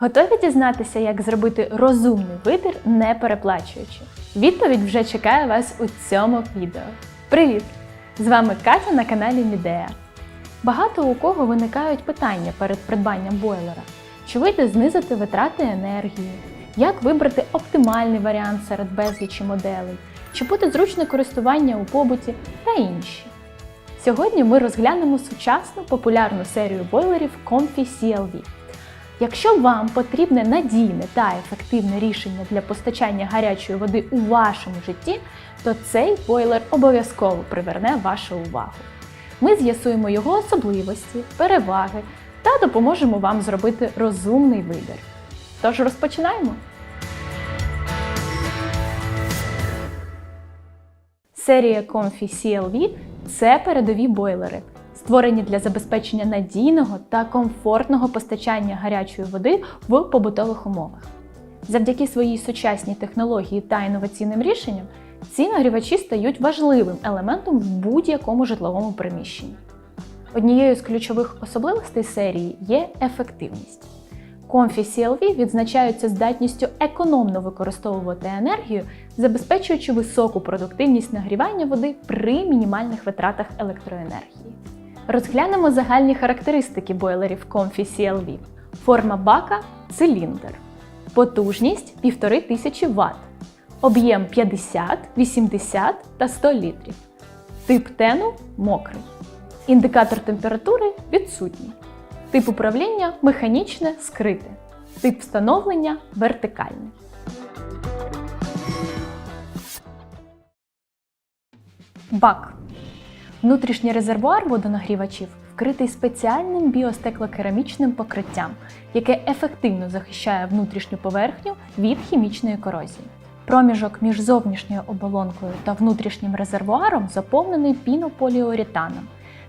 Готові дізнатися, як зробити розумний вибір, не переплачуючи? Відповідь вже чекає вас у цьому відео. Привіт! З вами Катя на каналі Мідея. Багато у кого виникають питання перед придбанням бойлера: чи вийде знизити витрати енергії, як вибрати оптимальний варіант серед безлічі моделей, чи буде зручне користування у побуті та інші. Сьогодні ми розглянемо сучасну популярну серію бойлерів Comfy CLV. Якщо вам потрібне надійне та ефективне рішення для постачання гарячої води у вашому житті, то цей бойлер обов'язково приверне вашу увагу. Ми з'ясуємо його особливості, переваги та допоможемо вам зробити розумний вибір. Тож розпочинаємо! Серія Comfy CLV – це передові бойлери, створені для забезпечення надійного та комфортного постачання гарячої води в побутових умовах. Завдяки своїй сучасній технології та інноваційним рішенням ці нагрівачі стають важливим елементом в будь-якому житловому приміщенні. Однією з ключових особливостей серії є ефективність. Comfy CLV відзначаються здатністю економно використовувати енергію, забезпечуючи високу продуктивність нагрівання води при мінімальних витратах електроенергії. Розглянемо загальні характеристики бойлерів Comfy CLV. Форма бака циліндр. Потужність 1500 Вт. Об'єм 50, 80 та 100 літрів. Тип тену мокрий. Індикатор температури відсутній. Тип управління механічне скрите. Тип встановлення вертикальний. Бак. Внутрішній резервуар водонагрівачів вкритий спеціальним біостеклокерамічним покриттям, яке ефективно захищає внутрішню поверхню від хімічної корозії. Проміжок між зовнішньою оболонкою та внутрішнім резервуаром заповнений пінополіуретаном.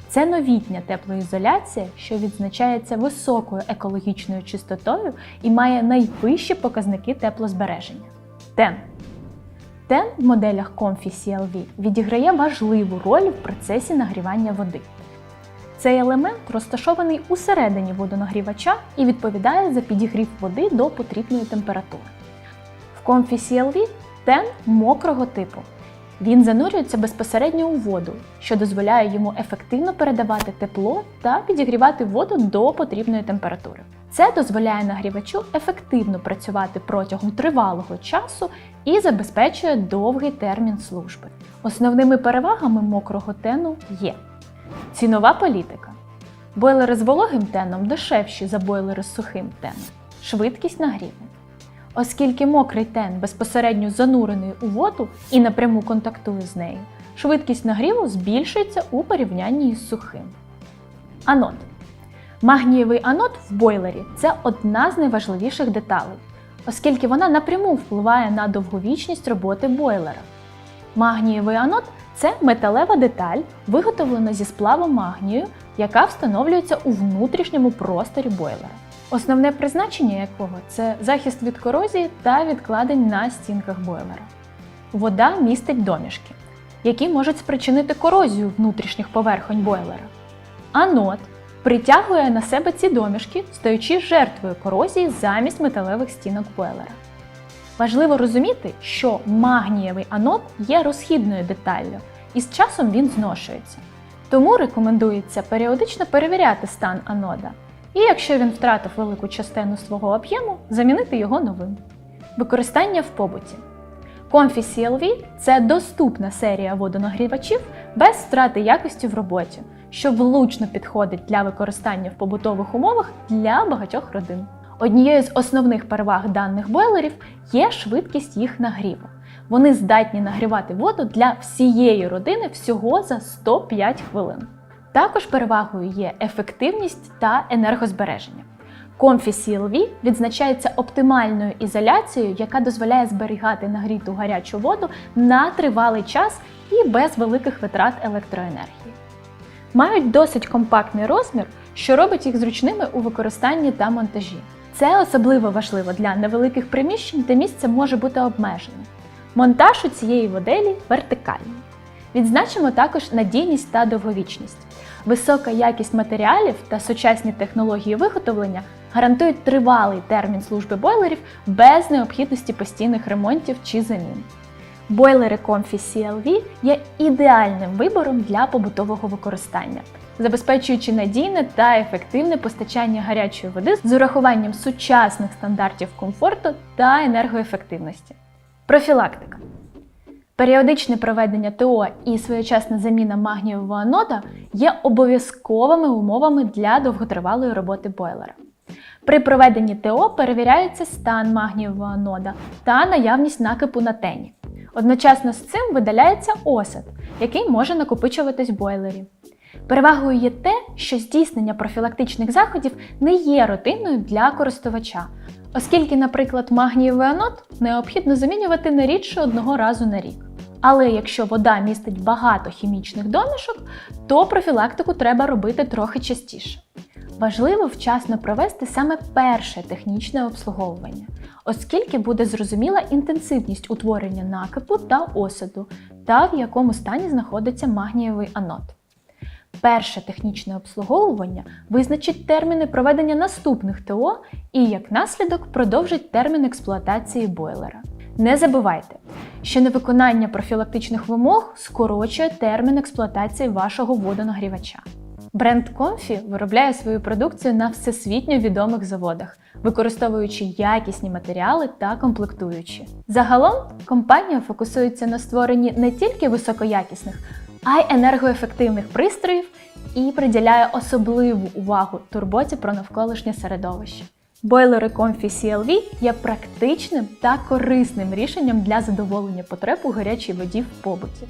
Це новітня теплоізоляція, що відзначається високою екологічною чистотою і має найвищі показники теплозбереження. Тен. Тен в моделях Comfy CLV відіграє важливу роль в процесі нагрівання води. Цей елемент розташований усередині водонагрівача і відповідає за підігрів води до потрібної температури. В Comfy CLV тен мокрого типу. Він занурюється безпосередньо у воду, що дозволяє йому ефективно передавати тепло та підігрівати воду до потрібної температури. Це дозволяє нагрівачу ефективно працювати протягом тривалого часу і забезпечує довгий термін служби. Основними перевагами мокрого тену є цінова політика. Бойлери з вологим теном дешевші за бойлери з сухим теном, швидкість нагріву. Оскільки мокрий тен безпосередньо занурений у воду і напряму контактує з нею, швидкість нагріву збільшується у порівнянні із сухим. Анод. Магнієвий анод в бойлері це одна з найважливіших деталей, оскільки вона напряму впливає на довговічність роботи бойлера. Магнієвий анод це металева деталь, виготовлена зі сплаву магнію, яка встановлюється у внутрішньому просторі бойлера. Основне призначення якого це захист від корозії та відкладень на стінках бойлера. Вода містить домішки, які можуть спричинити корозію внутрішніх поверхонь бойлера. Анод притягує на себе ці домішки, стаючи жертвою корозії замість металевих стінок бойлера. Важливо розуміти, що магнієвий анод є розхідною деталлю, і з часом він зношується. Тому рекомендується періодично перевіряти стан анода. І якщо він втратив велику частину свого об'єму, замінити його новим. Використання в побуті. Comfy CLV – це доступна серія водонагрівачів без втрати якості в роботі, що влучно підходить для використання в побутових умовах для багатьох родин. Однією з основних переваг даних бойлерів є швидкість їх нагріву. Вони здатні нагрівати воду для всієї родини всього за 105 хвилин. Також перевагою є ефективність та енергозбереження. Comfy CLV відзначається оптимальною ізоляцією, яка дозволяє зберігати нагріту гарячу воду на тривалий час і без великих витрат електроенергії. Мають досить компактний розмір, що робить їх зручними у використанні та монтажі. Це особливо важливо для невеликих приміщень, де місце може бути обмежене. Монтаж у цієї моделі вертикальний. Відзначимо також надійність та довговічність. Висока якість матеріалів та сучасні технології виготовлення гарантують тривалий термін служби бойлерів без необхідності постійних ремонтів чи замін. Бойлери Comfy CLV є ідеальним вибором для побутового використання, забезпечуючи надійне та ефективне постачання гарячої води з урахуванням сучасних стандартів комфорту та енергоефективності. Профілактика. Періодичне проведення ТО і своєчасна заміна магнієвого анода є обов'язковими умовами для довготривалої роботи бойлера. При проведенні ТО перевіряється стан магнієвого анода та наявність накипу на тені. Одночасно з цим видаляється осад, який може накопичуватись в бойлері. Перевагою є те, що здійснення профілактичних заходів не є рутинною для користувача, оскільки, наприклад, магнієвий анод необхідно замінювати не рідше одного разу на рік. Але якщо вода містить багато хімічних домішок, то профілактику треба робити трохи частіше. Важливо вчасно провести саме перше технічне обслуговування, оскільки буде зрозуміла інтенсивність утворення накипу та осаду, та в якому стані знаходиться магнієвий анод. Перше технічне обслуговування визначить терміни проведення наступних ТО і, як наслідок, продовжить термін експлуатації бойлера. Не забувайте, що невиконання профілактичних вимог скорочує термін експлуатації вашого водонагрівача. Бренд Comfy виробляє свою продукцію на всесвітньо відомих заводах, використовуючи якісні матеріали та комплектуючі. Загалом компанія фокусується на створенні не тільки високоякісних, а й енергоефективних пристроїв і приділяє особливу увагу турботі про навколишнє середовище. Бойлери Comfy CLV є практичним та корисним рішенням для задоволення потреб у гарячій воді в побуті.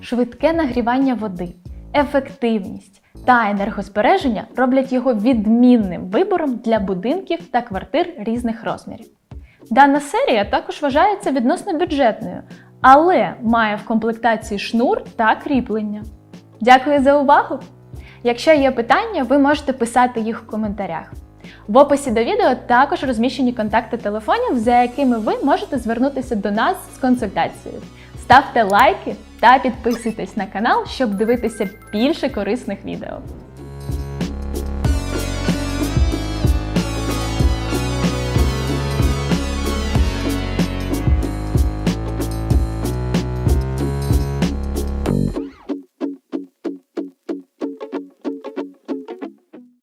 Швидке нагрівання води, ефективність та енергозбереження роблять його відмінним вибором для будинків та квартир різних розмірів. Дана серія також вважається відносно бюджетною, але має в комплектації шнур та кріплення. Дякую за увагу! Якщо є питання, ви можете писати їх в коментарях. В описі до відео також розміщені контакти телефонів, за якими ви можете звернутися до нас з консультацією. Ставте лайки та підписуйтесь на канал, щоб дивитися більше корисних відео.